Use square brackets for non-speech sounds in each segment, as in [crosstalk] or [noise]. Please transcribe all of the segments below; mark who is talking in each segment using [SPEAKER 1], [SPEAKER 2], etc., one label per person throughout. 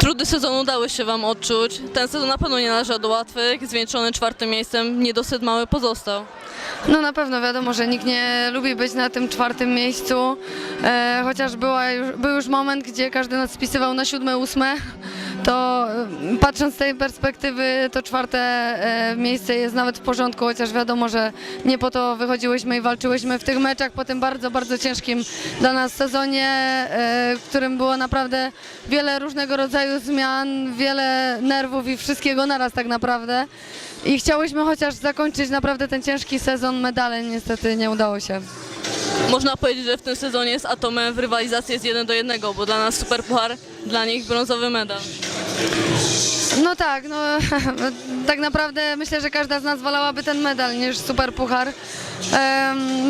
[SPEAKER 1] Trudy sezonu dały się Wam odczuć. Ten sezon na pewno nie należał do łatwych. Zwieńczony czwartym miejscem, niedosyt mały pozostał.
[SPEAKER 2] No na pewno wiadomo, że nikt nie lubi być na tym czwartym miejscu, e, chociaż była już, był już moment, gdzie każdy nas spisywał na siódme, ósme, to patrząc z tej perspektywy to czwarte miejsce jest nawet w porządku, chociaż wiadomo, że nie po to wychodziłyśmy i walczyłyśmy w tych meczach po tym bardzo, bardzo ciężkim dla nas sezonie, e, w którym było naprawdę wiele różnego rodzaju zmian, wiele nerwów i wszystkiego naraz tak naprawdę. I chciałyśmy chociaż zakończyć naprawdę ten ciężki sezon medalem, niestety nie udało się.
[SPEAKER 1] Można powiedzieć, że w tym sezonie z Atomem w rywalizacji jest jeden do jednego, bo dla nas super puchar, dla nich brązowy medal.
[SPEAKER 2] No tak, no [laughs] tak naprawdę myślę, że każda z nas wolałaby ten medal niż super puchar.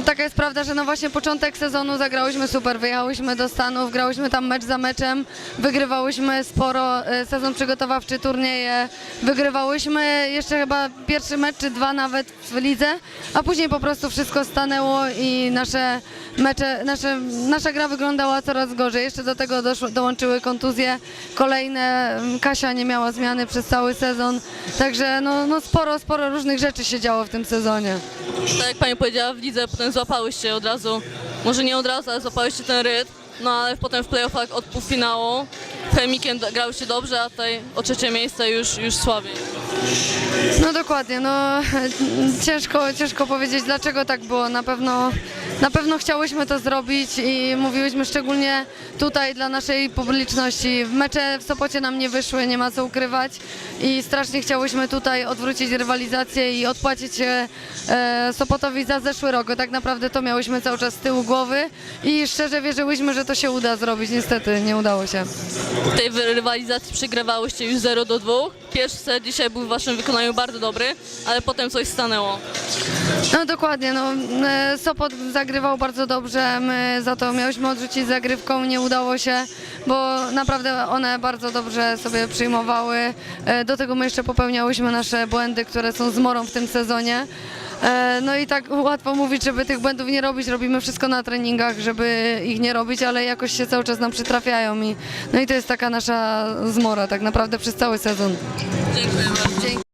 [SPEAKER 2] Taka jest prawda, że no właśnie początek sezonu zagrałyśmy super, wyjechałyśmy do Stanów, grałyśmy tam mecz za meczem, wygrywałyśmy sporo, e, sezon przygotowawczy, turnieje, wygrywałyśmy jeszcze chyba pierwszy mecz czy dwa nawet w lidze, a później po prostu wszystko stanęło i nasze mecze, nasze, nasza gra wyglądała coraz gorzej. Jeszcze do tego doszło, dołączyły kontuzje kolejne, Kasia nie miała zmiany przez cały sezon, także no, no sporo, sporo różnych rzeczy się działo w tym sezonie.
[SPEAKER 1] Tak jak Pani powiedziała, w lidze potem złapałyście od razu, może nie od razu, ale złapałyście ten rytm, no ale potem w playoffach od półfinału Chemikiem d- grałyście dobrze, a tutaj o trzecie miejsce już, już słabiej.
[SPEAKER 2] No dokładnie, no [laughs] ciężko, ciężko powiedzieć dlaczego tak było. Na pewno, na pewno chciałyśmy to zrobić i mówiłyśmy szczególnie tutaj dla naszej publiczności. Mecze w Sopocie nam nie wyszły, nie ma co ukrywać i strasznie chciałyśmy tutaj odwrócić rywalizację i odpłacić się e, Sopotowi za zeszły rok. Tak naprawdę to miałyśmy cały czas z tyłu głowy i szczerze wierzyłyśmy, że to się uda zrobić. Niestety nie udało się.
[SPEAKER 1] W tej rywalizacji przegrywałyście już 0 do 2. Pierwszy set dzisiaj był w Waszym wykonaniu bardzo dobry, ale potem coś stanęło.
[SPEAKER 2] No dokładnie, no e, Sopot zagrywał bardzo dobrze, my za to miałyśmy odrzucić zagrywką, nie udało się, bo naprawdę one bardzo dobrze sobie przyjmowały. E, Do tego my jeszcze popełniałyśmy nasze błędy, które są zmorą w tym sezonie. E, No i tak łatwo mówić, żeby tych błędów nie robić, robimy wszystko na treningach, żeby ich nie robić, ale jakoś się cały czas nam przytrafiają i no i to jest taka nasza zmora tak naprawdę przez cały sezon.
[SPEAKER 1] Dziękuję bardzo.